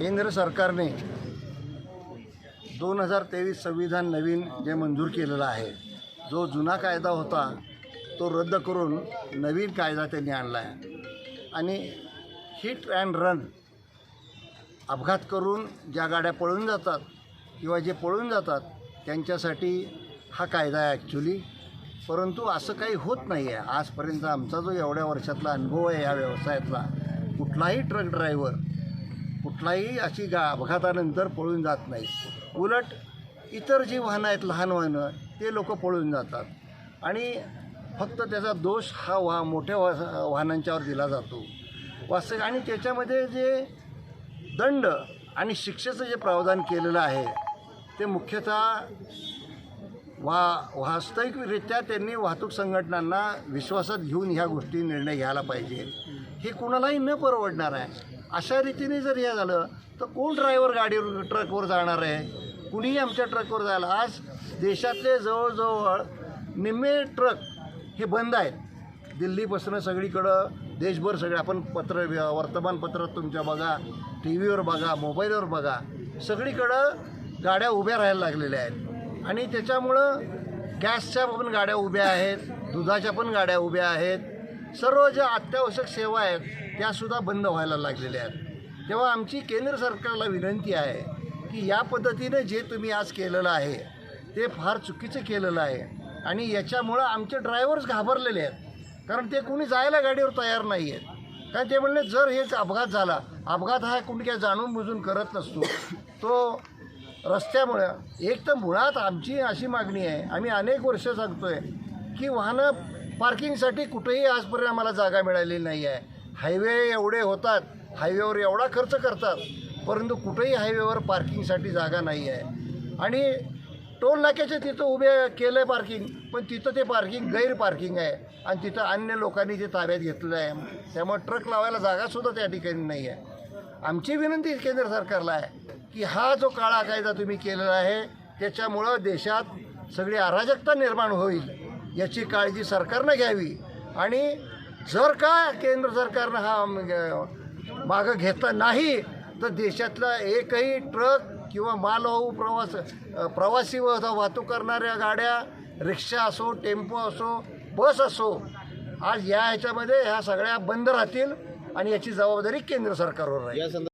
केंद्र सरकारने दोन हजार तेवीस संविधान नवीन जे मंजूर केलेलं आहे जो जुना कायदा होता तो रद्द करून नवीन कायदा त्यांनी आणला आहे आणि हिट अँड रन अपघात करून ज्या गाड्या पळून जातात किंवा जे पळून जातात त्यांच्यासाठी हा कायदा आहे ॲक्च्युली परंतु असं काही होत नाही आहे आजपर्यंत आमचा जो एवढ्या वर्षातला अनुभव आहे या व्यवसायातला कुठलाही ट्रक ड्रायव्हर कुठलाही अशी गा अपघातानंतर पळून जात नाही. उलट इतर जी वाहनं आहेत लहान वाहनं ते लोक पळून जातात. आणि फक्त त्याचा दोष हा वा मोठ्या वा वाहनांच्यावर दिला जातो. वास्तविक आणि त्याच्यामध्ये जे दंड आणि शिक्षेचं जे प्रावधान केलेलं आहे ते मुख्यतः वा वास्तविकरित्या त्यांनी वाहतूक संघटनांना विश्वासात घेऊन ह्या गोष्टी निर्णय घ्यायला पाहिजे. हे कुणालाही न परवडणार आहे. अशा रीतीने जर हे झालं तर कोण ड्रायव्हर गाडीवर ट्रकवर जाणार आहे? कुणीही आमच्या ट्रकवर जायला. आज देशातले जवळजवळ निम्मे ट्रक हे बंद आहेत. दिल्लीपासून सगळीकडं देशभर सगळे. आपण पत्र वर्तमानपत्र तुमच्या बघा टी व्हीवर बघा मोबाईलवर बघा. सगळीकडं गाड्या उभ्या राहायला लागलेल्या आहेत. आणि त्याच्यामुळं गॅसच्या पण गाड्या उभ्या आहेत दुधाच्या पण गाड्या उभ्या आहेत. सर्व ज्या अत्यावश्यक सेवा आहेत त्यासुद्धा बंद व्हायला लागलेल्या आहेत. तेव्हा आमची केंद्र सरकारला विनंती आहे की या पद्धतीने जे तुम्ही आज केलेलं आहे ते फार चुकीचं केलेलं आहे आणि याच्यामुळं आमचे ड्रायव्हर्स घाबरलेले आहेत. कारण ते कोणी जायला गाडीवर तयार नाही आहेत कारण ते म्हणले जर हे अपघात झाला अपघात हा कोणी काय जाणून बुजून करत नसतो. तो रस्त्यामुळं एक तर मुळात आमची अशी मागणी आहे आम्ही अनेक वर्ष सांगतो आहे की वाहनं पार्किंगसाठी कुठेही आजपर्यंत आम्हाला जागा मिळालेली नाही आहे. हायवे एवढे होतात हायवेवर एवढा खर्च करतात परंतु कुठेही हायवेवर पार्किंगसाठी जागा नाही आहे. आणि टोल नाक्याचे तिथं उभे केलं आहे पार्किंग पण तिथं ते पार्किंग गैर पार्किंग आहे. आणि तिथं अन्य लोकांनी ते ताब्यात घेतलेलं आहे त्यामुळे ट्रक लावायला जागासुद्धा त्या ठिकाणी नाही आहे. आमची विनंती केंद्र सरकारला आहे की हा जो काळा कायदा तुम्ही केलेला आहे त्याच्यामुळं देशात सगळी अराजकता निर्माण होईल. याची काळजी सरकारनं घ्यावी. आणि जर का केंद्र सरकारनं हा मागं घेतला नाही तर देशातला एकही ट्रक किंवा मालवाहू प्रवास प्रवासी वाहतूक करणाऱ्या गाड्या रिक्षा असो टेम्पो असो बस असो आज या ह्याच्यामध्ये ह्या सगळ्या बंद राहतील आणि याची जबाबदारी केंद्र सरकारवर राहील.